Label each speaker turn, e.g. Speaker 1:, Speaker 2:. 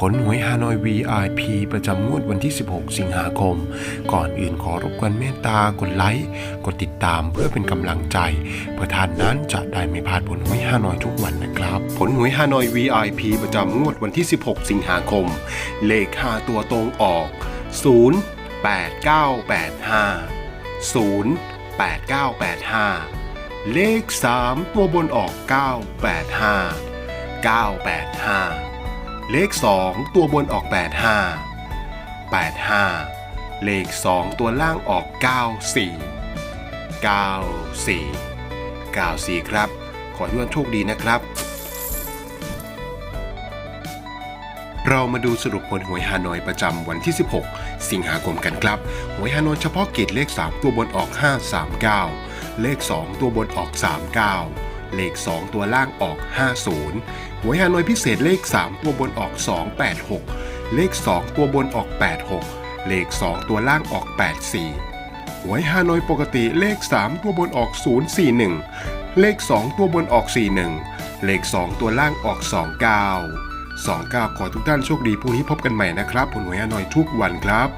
Speaker 1: ผลหวยฮานอย VIP ประจำงวดวันที่ 16 สิงหาคม ก่อนอื่นขอรบกวนเมตตากดไลค์ กดติดตามเพื่อเป็นกำลังใจ เพื่อท่านนั้นจะได้ไม่พลาดผลหวยฮานอยทุกวันนะครับ ผลหวยฮานอย VIP ประจำงวดวันที่ 16 สิงหาคม เลข 5 ตัวตรงออก 0 8 9 8 5 0 8 9 8 5 เลข 3 ตัวบนออก 985 985 เลข 2 ตัวบนออก 85 85 เลข 2 ตัวล่างออก 94 94 94 ครับ ขอให้ทุกท่านโชคดีนะครับ เรามาดูสรุปผลหวยฮานอยประจำวันที่ 16 สิงหาคมกันครับ หวยฮานอยเฉพาะกิจเลข 3 ตัวบนออก 539 เลข 2 ตัวบนออก 39 เลข 2 ตัวล่างออก 50 หวยฮานอยพิเศษเลข 3 ตัวบนออก 286 เลข 2 ตัวบนออก 86 เลข 2 ตัวล่างออก 84 หวยฮานอยปกติเลข 3 ตัวบนออก 041 เลข 2 ตัวบนออก 41 เลข 2 ตัวล่างออก 29 29 ขอทุกท่านโชคดีพรุ่งนี้พบกันใหม่นะครับผลหวยฮานอยทุกวันครับ